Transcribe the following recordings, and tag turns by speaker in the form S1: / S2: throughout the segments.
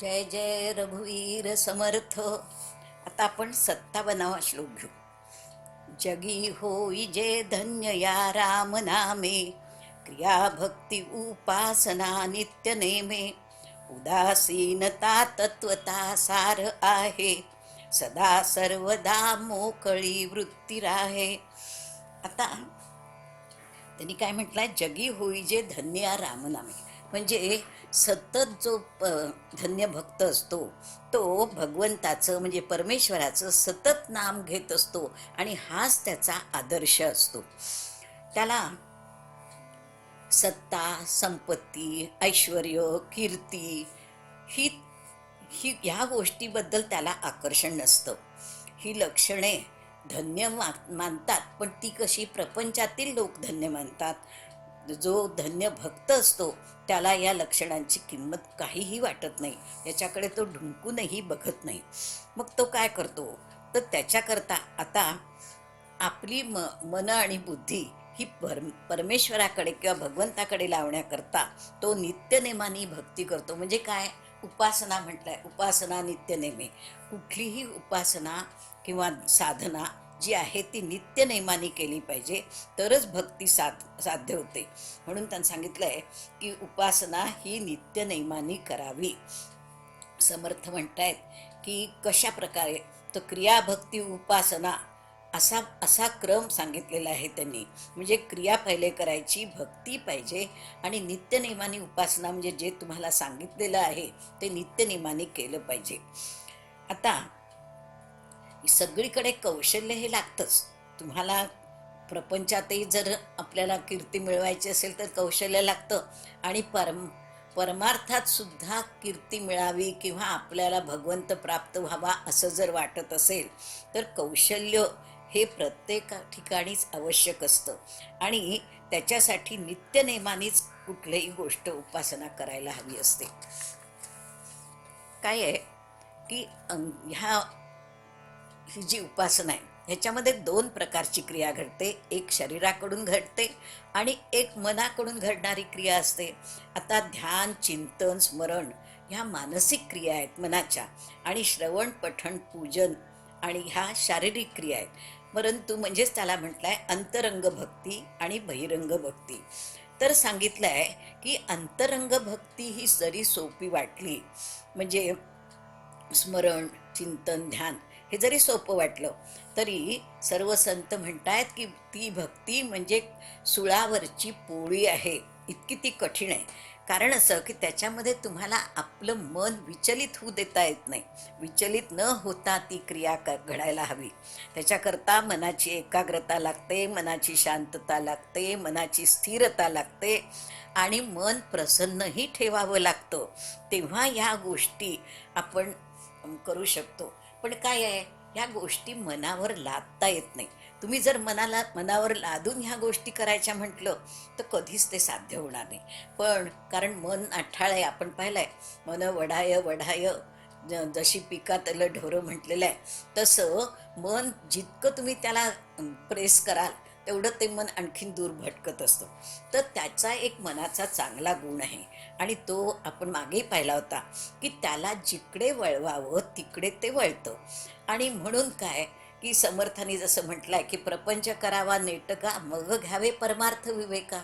S1: जय जय रघुवीर समर्थ. आता आपण सत्तावनावा श्लोक घेऊ. जगी होई जे धन्य या राम नामे क्रिया भक्ती उपासना नित्य नेमे. उदासीनता तत्वता सार आहे सदा सर्वदा मोकळी वृत्ती राहे. आता त्यांनी काय म्हटलंय? जगी होई जे धन्य या रामनामे म्हणजे सतत जो प धन्य भक्त असतो तो भगवंताचं म्हणजे परमेश्वराचं सतत नाम घेत असतो आणि हाच त्याचा आदर्श असतो. त्याला सत्ता संपत्ती ऐश्वर कीर्ती ही ही ह्या गोष्टीबद्दल त्याला आकर्षण नसतं. ही लक्षणे धन्य मा मानतात पण ती कशी प्रपंचातील लोक धन्य मानतात. जो धन्य भक्त असतो त्याला या लक्षणांची किंमत काहीही वाटत नाही. याच्याकडे तो ढुंकूनही बघत नाही. मग तो काय करतो? तर त्याच्याकरता आता आपली म मन आणि बुद्धी ही पर परमेश्वराकडे किंवा भगवंताकडे लावण्याकरता तो नित्यनेमानी भक्ती करतो. म्हणजे काय? उपासना म्हटलंय. उपासना नित्यनेमे कुठलीही उपासना किंवा साधना जी आहे ती नित्य नेमानी केली पाहिजे तरच भक्ती साध साध्य होते. म्हणून त्यांनी सांगितलं आहे की उपासना ही नित्य नेमानी करावी. समर्थ म्हणतायत की कशा प्रकारे? तर क्रियाभक्ती उपासना असा असा क्रम सांगितलेला आहे त्यांनी. म्हणजे क्रिया पहिले करायची भक्ती पाहिजे आणि नित्यनेमानी उपासना म्हणजे जे तुम्हाला सांगितलेलं आहे ते नित्यनेमानी केलं पाहिजे. आता सगळीकडे कौशल्य हे लागतंच. तुम्हाला प्रपंचातही जर आपल्याला कीर्ती मिळवायची असेल तर कौशल्य लागतं. आणि परम परमार्थात सुद्धा कीर्ती मिळावी किंवा आपल्याला भगवंत प्राप्त व्हावा असं जर वाटत असेल तर कौशल्य हे प्रत्येक ठिकाणीच आवश्यक असतं. आणि त्याच्यासाठी नित्यनेमानेच कुठलीही गोष्ट उपासना करायला हवी असते. काय आहे? की ह्या ही जी उपासना आहे ह्याच्यामध्ये दोन प्रकारची क्रिया घडते. एक शरीराकडून घडते आणि एक मनाकडून घडणारी क्रिया असते. आता ध्यान चिंतन स्मरण ह्या मानसिक क्रिया आहेत मनाच्या आणि श्रवण पठण पूजन आणि ह्या शारीरिक क्रिया आहेत. परंतु म्हणजेच त्याला म्हटलं आहे अंतरंग भक्ती आणि बहिरंग भक्ती. तर सांगितलं आहे की अंतरंग भक्ती ही जरी सोपी वाटली म्हणजे स्मरण चिंतन ध्यान हे जरी सोपं वाटलं तरी सर्व संत म्हणतायत की ती भक्ती म्हणजे सुळावरची पोळी आहे. इतकी ती कठीण आहे. कारण असं की त्याच्यामध्ये तुम्हाला आपलं मन विचलित होऊ देता येत नाही. विचलित न होता ती क्रिया क घडायला हवी. त्याच्याकरता मनाची एकाग्रता लागते मनाची शांतता लागते मनाची स्थिरता लागते आणि मन प्रसन्नही ठेवावं लागतं. तेव्हा ह्या गोष्टी आपण करू शकतो. पण काय आहे? ह्या गोष्टी मनावर लादता येत नाही. तुम्ही जर मनाला मनावर लादून ह्या गोष्टी करायच्या म्हटलं तर कधीच ते साध्य होणार नाही. पण कारण मन आठाळ आहे आपण पाहिलं आहे मन वढाय वढाय जशी पिकातलं ढोरं म्हटलेलं आहे तसं मन जितकं तुम्ही त्याला प्रेस कराल तेवढं ते मन आणखीन दूर भटकत असतं. तर त्याचा एक मनाचा चांगला गुण आहे. आणि तो आपण मागेही पाहिला होता की त्याला जिकडे वळवावं तिकडे ते वळतं. आणि म्हणून काय की समर्थाने जसं म्हटलं आहे की प्रपंच करावा नेटका मग घ्यावे परमार्थ विवेका.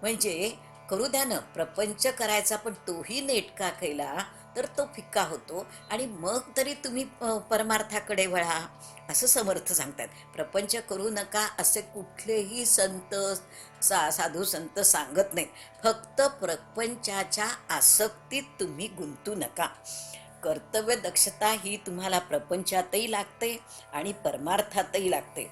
S1: म्हणजे करू द्या ना प्रपंच करायचा पण तोही नेटका केला? तर तो फिक्का होतो आणि मग तरी तुम्ही परमार्थाकडे वळा असं समर्थ सांगतात. प्रपंच करू नका असे कुठलेही संत सा साधू संत सांगत नाहीत. फक्त प्रपंचाच्या आसक्तीत तुम्ही गुंतू नका. कर्तव्य दक्षता ही तुम्हाला प्रपंचातही लागते आणि परमार्थातही लागते.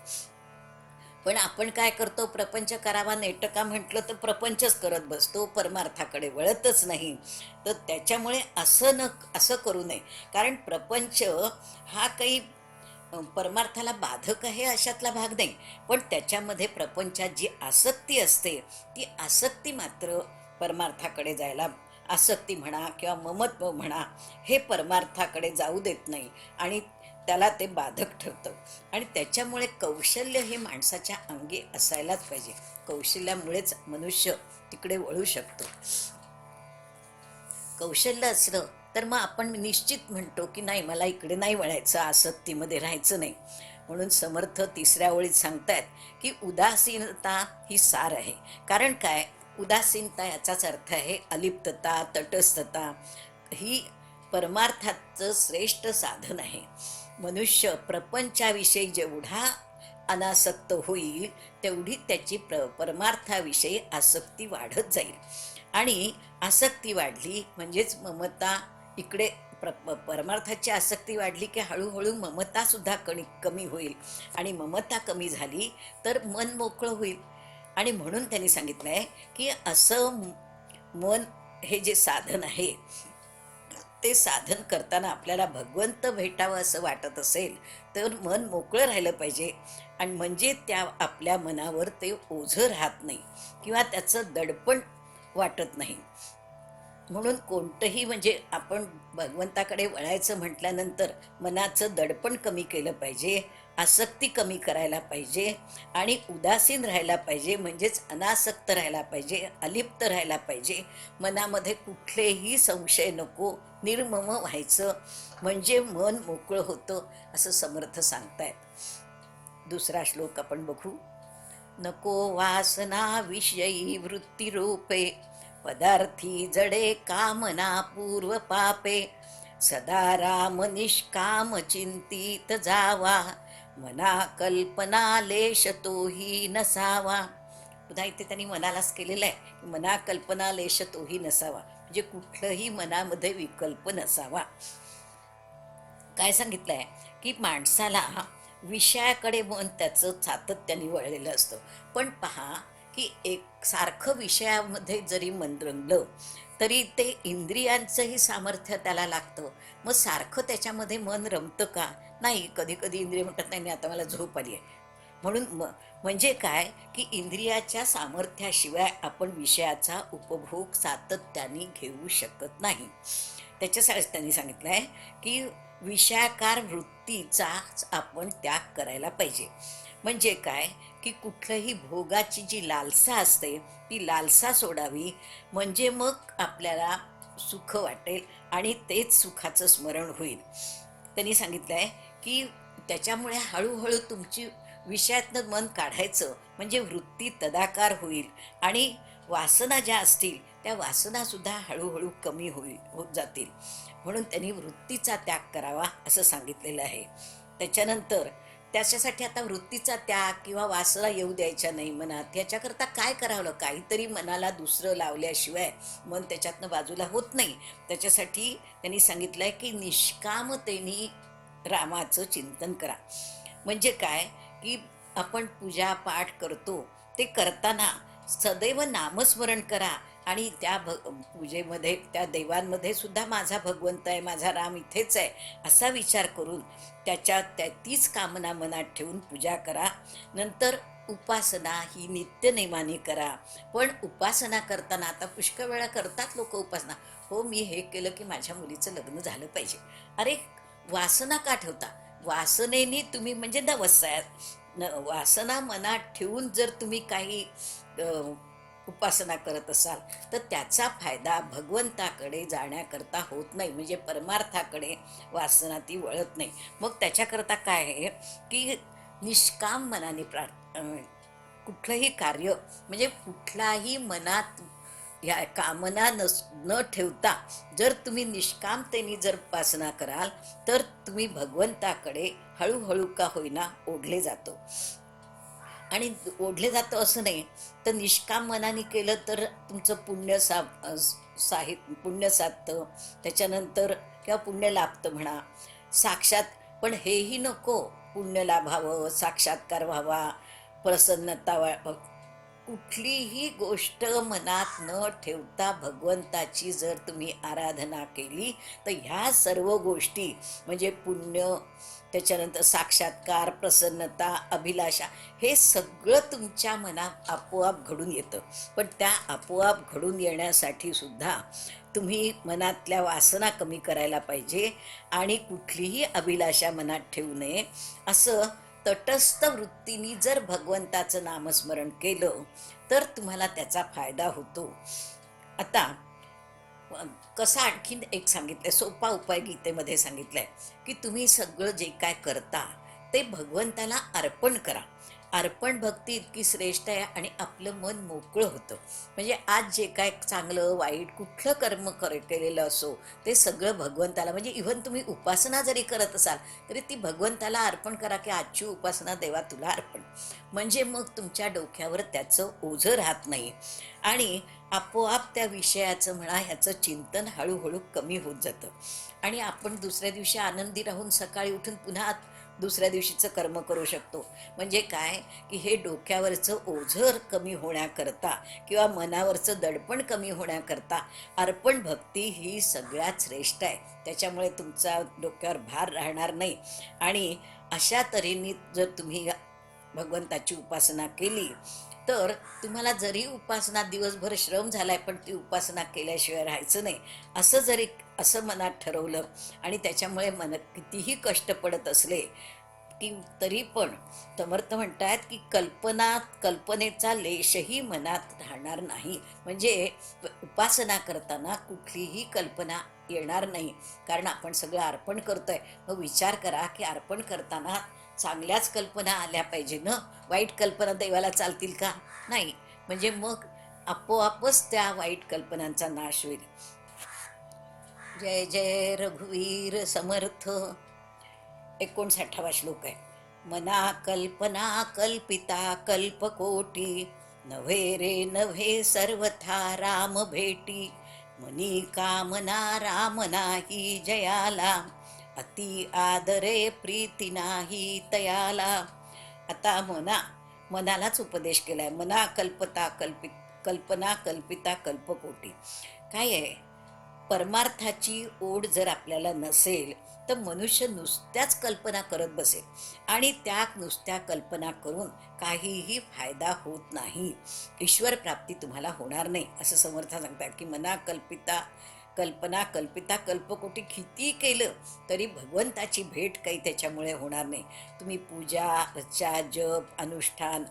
S1: पण आपण काय करतो? प्रपंच करावा नेटका म्हटलं तर प्रपंचच करत बसतो. परमार्थाकडे वळतच नाही. तर त्याच्यामुळे असं न असं करू नये. कारण प्रपंच हा काही परमार्थाला बाधक आहे अशातला भाग नाही. पण त्याच्यामध्ये प्रपंचात जी आसक्ती असते ती आसक्ती मात्र परमार्थाकडे जायला आसक्ती म्हणा किंवा ममत्व म्हणा हे परमार्थाकडे जाऊ देत नाही. आणि त्याला ते बाधक ठरतं. आणि त्याच्यामुळे कौशल्य हे माणसाच्या अंगी असायलाच पाहिजे. कौशल्यामुळेच मनुष्य तिकडे वळू शकतो. कौशल्य असलं तर मग आपण निश्चित म्हणतो की नाही मला इकडे नाही वळायचं आसक्तीमध्ये राहायचं नाही. म्हणून समर्थ तिसऱ्या ओळीत सांगतायत की उदासीनता ही सार आहे. कारण काय? उदासीनता याचाच अर्थ आहे अलिप्तता तटस्थता. ही परमार्थाचं श्रेष्ठ साधन आहे. मनुष्य प्रपंचाविषयी जेवढा अनासक्त होईल तेवढी त्याची प्र परमार्थाविषयी आसक्ती वाढत जाईल. आणि आसक्ती वाढली म्हणजेच ममता इकडे प्र परमार्थाची आसक्ती वाढली की हळूहळू ममतासुद्धा कणी कमी होईल. आणि ममता कमी झाली तर मन मोकळं होईल. आणि म्हणून त्यांनी सांगितलं आहे की असं मन हे जे साधन आहे ते साधन करताना आपल्याला भगवंत भेटावं असं वाटत असेल तर मन मोकळं राहिलं पाहिजे. आणि म्हणजे त्या आपल्या मनावर ते ओझं राहत नाही किंवा त्याचं दडपण वाटत नाही. म्हणून कोणतंही म्हणजे आपण भगवंताकडे वळायचं म्हटल्यानंतर मनाचं दडपण कमी केलं पाहिजे. आसक्ती कमी करायला पाहिजे आणि उदासीन राहायला पाहिजे म्हणजेच अनासक्त राहायला पाहिजे अलिप्त राहायला पाहिजे. मनामध्ये कुठलेही संशय नको निर्मम व्हायचं म्हणजे मन मोकळं होतं असं समर्थ सांगतायत. दुसरा श्लोक आपण बघू. नको वासना विषयी वृत्तीरूपे पदार्थी जडे कामना पूर्व पापे सदा राम निष्काम चिंतित जावा मना कल्पना लेश तोही नसावा. पुन्हा इथे त्यांनी मनालाच केलेलं आहे. की मना कल्पना लेश तोही नसावा. म्हणजे कुठलंही मनामध्ये विकल्प नसावा. काय सांगितलं आहे की माणसाला विषयाकडे मन त्याचं सातत्याने वळलेलं असतं. पण पहा की एक सारखं विषयामध्ये जरी मन रंगलं तरी ते इंद्रियांचंही सामर्थ्य त्याला लागतं. मग सारखं त्याच्यामध्ये मन रमतं का? नाही कधी कधी इंद्रिय म्हणतात नाही नाही, आता मला झोप आली आहे. म्हणून म म्हणजे काय? की इंद्रियाच्या सामर्थ्याशिवाय आपण विषयाचा उपभोग सातत्याने घेऊ शकत नाही. त्याच्यासाठी त्यांनी सांगितलं आहे की विषयाकार वृत्तीचाच आपण त्याग करायला पाहिजे. म्हणजे काय? की कुठलंही भोगाची जी लालसा असते ती लालसा सोडावी. म्हणजे मग आपल्याला सुख वाटेल आणि तेच सुखाचं स्मरण होईल. त्यांनी सांगितलं आहे की त्याच्यामुळे हळूहळू तुमची विषयातनं मन काढायचं म्हणजे वृत्ती तदाकार होईल आणि वासना ज्या असतील त्या वासनासुद्धा हळूहळू कमी होईल होत जातील. म्हणून त्यांनी वृत्तीचा त्याग करावा असं सांगितलेलं आहे. त्याच्यानंतर त्याच्यासाठी आता वृत्तीचा त्याग किंवा वासना येऊ द्यायच्या नाही मनात याच्याकरता काय करावं? काहीतरी मनाला दुसरं लावल्याशिवाय मन त्याच्यातनं बाजूला होत नाही. त्याच्यासाठी त्यांनी सांगितलं आहे की निष्कामतेने रामाचं चिंतन करा. म्हणजे काय? की आपण पूजा पाठ करतो ते करताना सदैव नामस्मरण करा आणि त्या भ पूजेमध्ये त्या देवांमध्ये सुद्धा माझा भगवंत आहे माझा राम इथेच आहे असा विचार करून त्याच्या त्या तीच कामना मनात ठेवून पूजा करा. नंतर उपासना ही नित्यनेमाने करा. पण उपासना करताना आता पुष्कळ वेळा करतात लोक उपासना. हो मी हे केलं की माझ्या मुलीचं लग्न झालं पाहिजे. अरे वासना का ठेवता? वासनेने तुम्ही म्हणजे नवसाय न वासना मनात ठेवून जर तुम्ही काही उपासना करत असाल तर त्याचा फायदा भगवंताकडे जाण्याकरता होत नाही. म्हणजे परमार्थाकडे वासना ती वळत नाही. मग त्याच्याकरता काय आहे? की निष्काम मनाने प्रार्थ कुठलंही कार्य म्हणजे कुठलाही मनात ह्या कामना नस न ठेवता जर तुम्ही निष्कामतेने जर उपासना कराल तर तुम्ही भगवंताकडे हळूहळू का होईना ओढले जातो. आणि ओढले जातं असं नाही तर निष्काम मनाने केलं तर तुमचं पुण्य सा साहि पुण्य साधतं त्याच्यानंतर किंवा पुण्य लाभतं म्हणा. साक्षात पण हेही नको. पुण्य लाभावं साक्षात्कार व्हावा प्रसन्नता वा कुठलीही गोष्ट मनात न ठेवता भगवंताची जर तुम्ही आराधना केली तर ह्या सर्व गोष्टी म्हणजे पुण्य त्याच्यानंतर साक्षात्कार प्रसन्नता अभिलाषा हे सगळं तुमच्या मनात आपोआप घडून येतं. पण त्या आपोआप घडून येण्यासाठी सुद्धा तुम्ही मनातल्या वासना कमी करायला पाहिजे आणि कुठलीही अभिलाषा मनात ठेवू नये. असं तटस्थ वृत्तीने जर भगवंताचं नामस्मरण केलं तर तुम्हाला त्याचा फायदा होतो. आता कसा आणखीन एक सांगितलंय सोपा उपाय गीतेमध्ये सांगितलाय की तुम्ही सगळं जे काय करता ते भगवंताला अर्पण करा. अर्पण भक्ती इतकी श्रेष्ठ आहे आणि आपलं मन मोकळं होतं. म्हणजे आज जे काय चांगलं वाईट कुठलं कर्म कर केलेलं असो ते सगळं भगवंताला म्हणजे इव्हन तुम्ही उपासना जरी करत असाल तरी ती भगवंताला अर्पण करा की आजची उपासना देवा तुला अर्पण. म्हणजे मग तुमच्या डोक्यावर त्याचं ओझं राहत नाही. आणि आपोआप त्या विषयाचं म्हणा ह्याचं चिंतन हळूहळू कमी होत जातं. आणि आपण दुसऱ्या दिवशी आनंदी राहून सकाळी उठून पुन्हा दुसऱ्या दिवशीचं कर्म करू शकतो. म्हणजे काय? की हे डोक्यावरचं ओझर कमी होण्याकरता किंवा मनावरचं दडपण कमी होण्याकरता अर्पण भक्ती ही सगळ्यात श्रेष्ठ आहे. त्याच्यामुळे तुमचा डोक्यावर भार राहणार नाही. आणि अशा तऱ्हेने जर तुम्ही भगवंताची उपासना केली तर तुम्हाला जरी उपासना दिवसभर श्रम झाला आहे पण ती उपासना केल्याशिवाय राहायचं नाही. असं जरी असं मनात ठरवलं आणि त्याच्यामुळे मन कितीही कष्ट पडत असले की तरी पण समर्थ म्हणतात की कल्पना कल्पनेचा लेशही मनात राहणार नाही. म्हणजे उपासना करताना कुठलीही कल्पना येणार नाही. कारण आपण सगळं अर्पण करतोय. मग विचार करा की अर्पण करताना चांगल्याच कल्पना आल्या पाहिजे ना? वाईट कल्पना देवाला चालतील का? नाही. म्हणजे मग आपोआपच त्या वाईट कल्पनांचा नाश होईल. जय जय रघुवीर समर्थ. एकोणसाठावा श्लोक आहे. मना कल्पना कल्पिता कल्पकोटी नव्हे रे नव्हे सर्वथा राम भेटी. मनी कामना राम नाही जयाला अति आदरे प्रीती नाही तयाला. आता मना मनालाच उपदेश केलाय. मना कल्पता कल्पित कल्पना कल्पिता कल्पकोटी. काय आहे? परमार्थाची ओढ जर आपल्याला नसेल तर मनुष्य नुसत्याच कल्पना करत बसेल. आणि त्या नुसत्या कल्पना करून काहीही फायदा होत नाही. ईश्वर प्राप्ती तुम्हाला होणार नाही असं समर्थ सांगतात की मना कल्पिता कल्पना कल्पिता कल्पकोटी किती केलं तरी भगवंताची भेट काही त्याच्यामुळे होणार नाही. तुम्ही पूजा अर्चा जप अनुष्ठान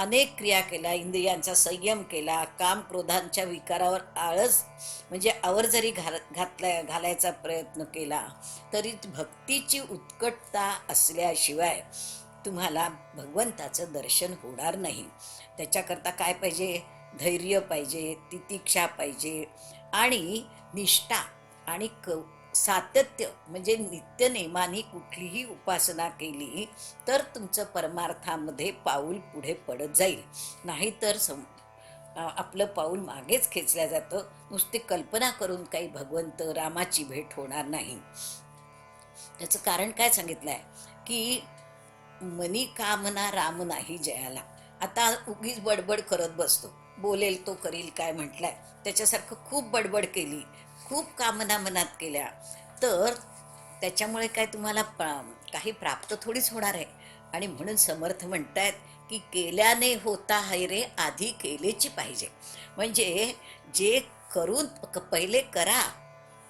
S1: अनेक क्रिया केल्या इंद्रियांचा संयम केला काम क्रोधांच्या विकारावर आळस म्हणजे आवर जरी घाल घातला घालायचा प्रयत्न केला तरी भक्तीची उत्कटता असल्याशिवाय तुम्हाला भगवंताचं दर्शन होणार नाही. त्याच्याकरता काय पाहिजे? धैर्य पाहिजे तितिक्षा पाहिजे आणि निष्ठा आणि क सातत्य म्हणजे नित्य नेमाने कुठलीही उपासना केली तर तुमचं परमार्थामध्ये पाऊल पुढे पडत जाईल. नाहीतर सम आपलं पाऊल मागेच खेचलं जातं. नुसती कल्पना करून काही भगवंत रामाची भेट होणार नाही. त्याचं कारण काय सांगितलं आहे की मनी कामना राम नाही जयाला. आता उगीच बडबड करत बसतो. बोलेल तो करील काय म्हटलंय. त्याच्यासारखं खूप बडबड केली. खूप कामना मनात केल्या. तर त्याच्यामुळे काय तुम्हाला काही प्राप्त थोडीच होणार आहे. आणि म्हणून समर्थ म्हणतायत की केल्याने होता है रे आधी केलेची पाहिजे. म्हणजे जे करून पहिले करा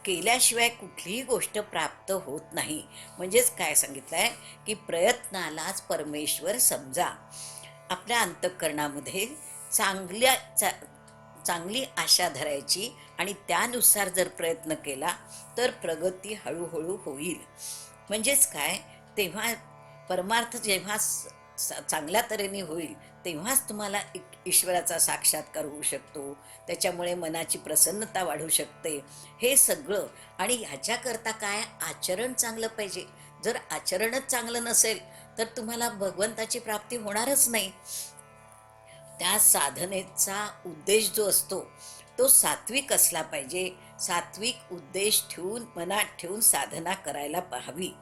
S1: केल्याशिवाय कुठलीही गोष्ट प्राप्त होत नाही. म्हणजेच काय सांगितलं आहे की प्रयत्नालाच परमेश्वर समजा. आपल्या अंतःकरणामध्ये चांगल्या चा चांगली आशा धरायची आणि त्यानुसार जर प्रयत्न केला तर प्रगती हळूहळू होईल. म्हणजेच काय? तेव्हा परमार्थ जेव्हा चांगल्या तऱ्हेने होईल तेव्हाच तुम्हाला ईश्वराचा साक्षात्कार होऊ शकतो. त्याच्यामुळे मनाची प्रसन्नता वाढू शकते. हे सगळं आणि ह्याच्याकरता काय? आचरण चांगलं पाहिजे. जर आचरणच चांगलं नसेल तर तुम्हाला भगवंताची प्राप्ती होणारच नाही. त्या साधनेचा उद्देश जो असतो तो सात्विक असला पाहिजे. सात्विक उद्देश ठेवून मनात ठेवून साधना करायला पाहावी.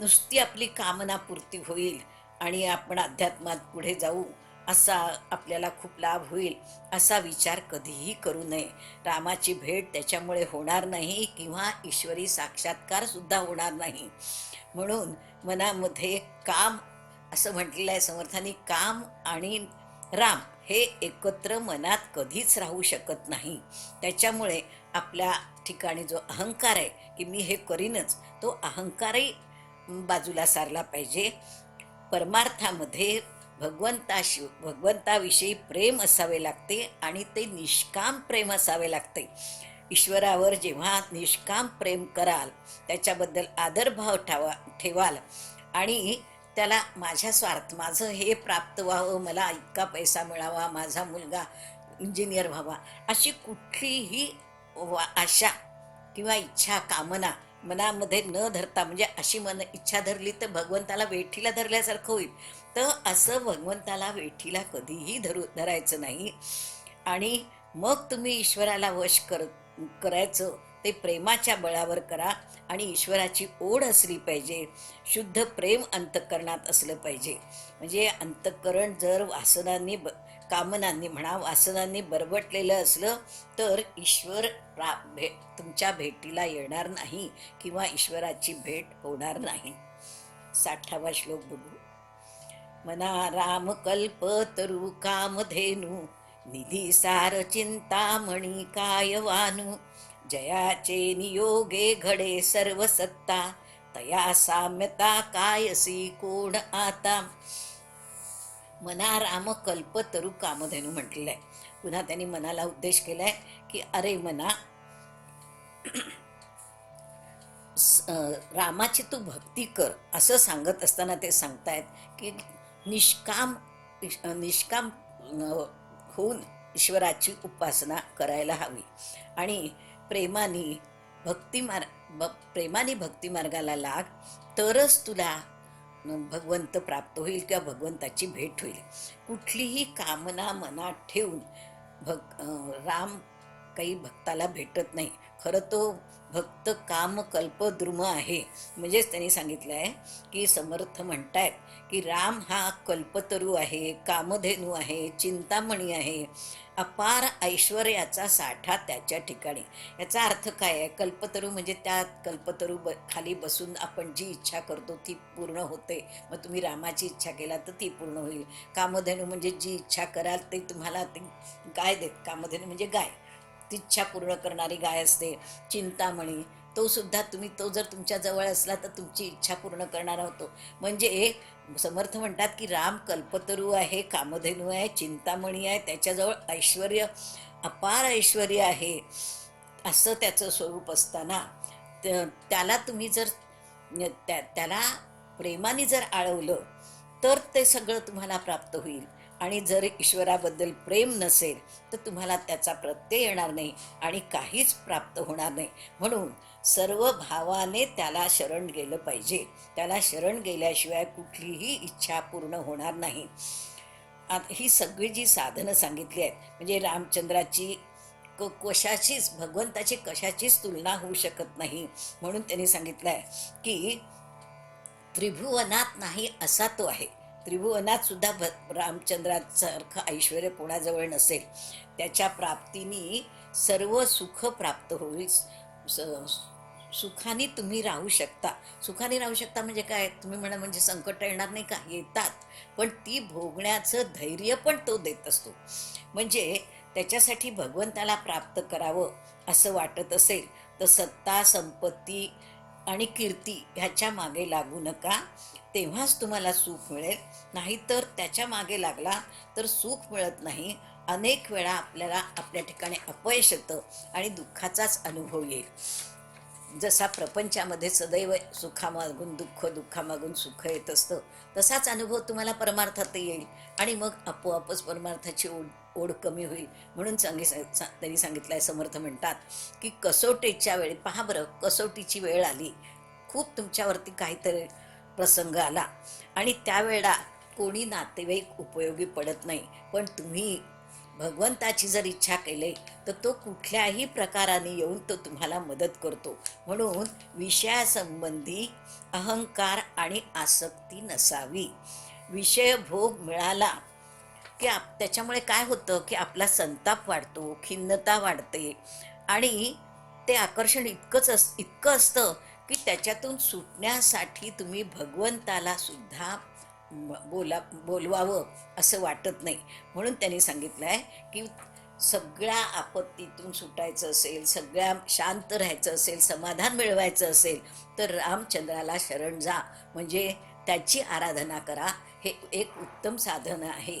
S1: नुसती आपली कामना पूर्ती होईल आणि आपण अध्यात्मात पुढे जाऊ असा आपल्याला खूप लाभ होईल असा विचार कधीही करू नये. रामाची भेट त्याच्यामुळे होणार नाही किंवा ईश्वरी साक्षात्कार सुद्धा होणार नाही. म्हणून मनामध्ये काम असं म्हटलेलं आहे समर्थानी काम आणि राम हे एकत्र मनात कधीच राहू शकत नाही. त्याच्यामुळे आपल्या ठिकाणी जो अहंकार आहे की मी हे करीनच तो अहंकारही बाजूला सारला पाहिजे. परमार्थामध्ये भगवंताशी भगवंताविषयी प्रेम असावे लागते आणि ते निष्काम प्रेम असावे लागते. ईश्वरावर जेव्हा निष्काम प्रेम कराल त्याच्याबद्दल आदरभाव ठावा ठेवाल आणि त्याला माझ्या स्वार्थ माझं हे प्राप्त व्हावं मला इतका पैसा मिळावा माझा मुलगा इंजिनियर व्हावा अशी कुठलीही वा आशा किंवा इच्छा कामना मनामध्ये न धरता म्हणजे अशी मन इच्छा धरली तर भगवंताला वेठीला धरल्यासारखं होईल. तर असं भगवंताला वेठीला कधीही धरू धरायचं नाही. आणि मग तुम्ही ईश्वराला वश कर करायचं ते प्रेमाच्या बळावर करा आणि ईश्वराची ओढ असली पाहिजे. शुद्ध प्रेम अंतकरणात असलं पाहिजे. म्हणजे अंतकरण जर वासनांनी ब कामनांनी म्हणा वासनांनी बरबटलेलं असलं तर ईश्वर प्रा भे तुमच्या भेटीला येणार नाही किंवा ईश्वराची भेट होणार नाही. साठावा श्लोक बघू. मना राम कल्प तरु कामधेनु निधी सार चिंतामणी कायवानू जयाचे नियोगे घडे सर्व सत्ता तया साम्यता कायसी कोण आता. मना राम कल्प तरु कामधेनू म्हटलेलं आहे पुन्हा त्यांनी मनाला उद्देश केलाय की अरे मना रामाची तू भक्ती कर असं सांगत असताना ते सांगतायत की निष्काम निष्काम होऊन ईश्वराची उपासना करायला हवी. आणि प्रेमाने भक्ती मार ब प्रेमाने भक्ती मार्गाला लाग तरच तुला भगवंत प्राप्त होईल किंवा भगवंताची भेट होईल. कुठलीही कामना मनात ठेवून भग राम काही भक्ताला भेटत नाही. खरं तो भक्त काम कल्पद्रुम आहे. म्हणजेच त्यांनी सांगितलं आहे की समर्थ म्हणतायत की राम हा कल्पतरू आहे कामधेनू आहे चिंतामणी आहे अपार ऐश्वर्याचा साठा त्याच्या ठिकाणी. याचा अर्थ काय आहे? कल्पतरू म्हणजे त्या कल्पतरू ब खाली बसून आपण जी इच्छा करतो ती पूर्ण होते. मग तुम्ही रामाची इच्छा केला तर ती पूर्ण होईल. कामधेनू म्हणजे जी इच्छा कराल ते तुम्हाला ते गाय देत. कामधेनू म्हणजे गाय. इच्छा पूर्ण करणारी गाय असते चिंतामणी. तो सुद्धा तुम्ही तो जर तुमच्या जवळ असला तर तुमची इच्छा पूर्ण करणारा होतो. म्हणजे समर्थ म्हणतात की राम कल्पतरू आहे कामधेनू आहे चिंतामणी आहे त्याच्याजवळ ऐश्वर अपार ऐश्वर आहे असं त्याचं स्वरूप असताना त- त्याला तुम्ही जर त्या त्याला प्रेमाने जर आळवलं तर ते सगळं तुम्हाला प्राप्त होईल. आणि जर ईश्वराबद्दल प्रेम नसेल तर तुम्हाला त्याचा प्रत्यय येणार नाही आणि काहीच प्राप्त होणार नाही. म्हणून सर्व भावाने त्याला शरण गेलं पाहिजे. त्याला शरण गेल्याशिवाय कुठलीही इच्छा पूर्ण होणार नाही. ही सगळी जी साधनं सांगितली आहेत म्हणजे रामचंद्राची क कशाचीच भगवंताची कशाचीच तुलना होऊ शकत नाही. म्हणून त्यांनी सांगितलं आहे की त्रिभुवनात नाही असा तो आहे. त्रिभुवनात सुद्धा भ रामचंद्रासारखं ऐश्वर कोणाजवळ नसेल त्याच्या प्राप्तीने सर्व सुख प्राप्त होईल. स- सुखाने तुम्ही राहू शकता. सुखाने राहू शकता म्हणजे काय? तुम्ही म्हणा म्हणजे संकट येणार नाही का? येतात. पण ती भोगण्याचं धैर्य पण तो देत असतो. म्हणजे त्याच्यासाठी भगवंताला प्राप्त करावं असं वाटत असेल तर सत्ता संपत्ती आणि कीर्ती ह्याच्या मागे लागू नका. तेव्हाच तुम्हाला सुख मिळेल. नाहीतर त्याच्यामागे लागला तर सुख मिळत नाही. अनेक वेळा आपल्याला आपल्या ठिकाणी अपयश येतं आणि दुःखाचाच अनुभव येईल. जसा प्रपंचामध्ये सदैव सुखामागून दुःख दुःखामागून सुख येत असतं तसाच अनुभव तुम्हाला परमार्थात येईल. आणि मग आपोआपच परमार्थाची ओढ ओढ कमी होईल. म्हणून सांगी त्यांनी सांगितलं आहे समर्थ म्हणतात की कसोटीच्या वेळी पहा बरं कसोटीची वेळ आली. खूप तुमच्यावरती काहीतरी प्रसंग आला. आणि त्यावेळेला कोणी नातेवाईक उपयोगी पडत नाही. पण तुम्ही भगवंताची जर इच्छा केली तर तो कुठल्याही प्रकाराने येऊन तो तुम्हाला मदत करतो. म्हणून विषयासंबंधी अहंकार आणि आसक्ती नसावी. विषय भोग मिळाला की आप त्याच्यामुळे काय होतं की आपला संताप वाढतो खिन्नता वाढते आणि ते आकर्षण इतकंच अस इतकं असतं की त्याच्यातून सुटण्यासाठी तुम्ही भगवंताला सुद्धा बोला बोलवावं असं वाटत नाही. म्हणून त्यांनी सांगितलं आहे की सगळ्या आपत्तीतून सुटायचं असेल सगळ्या शांत राहायचं असेल समाधान मिळवायचं असेल तर रामचंद्राला शरण जा. म्हणजे त्याची आराधना करा. हे एक उत्तम साधन आहे.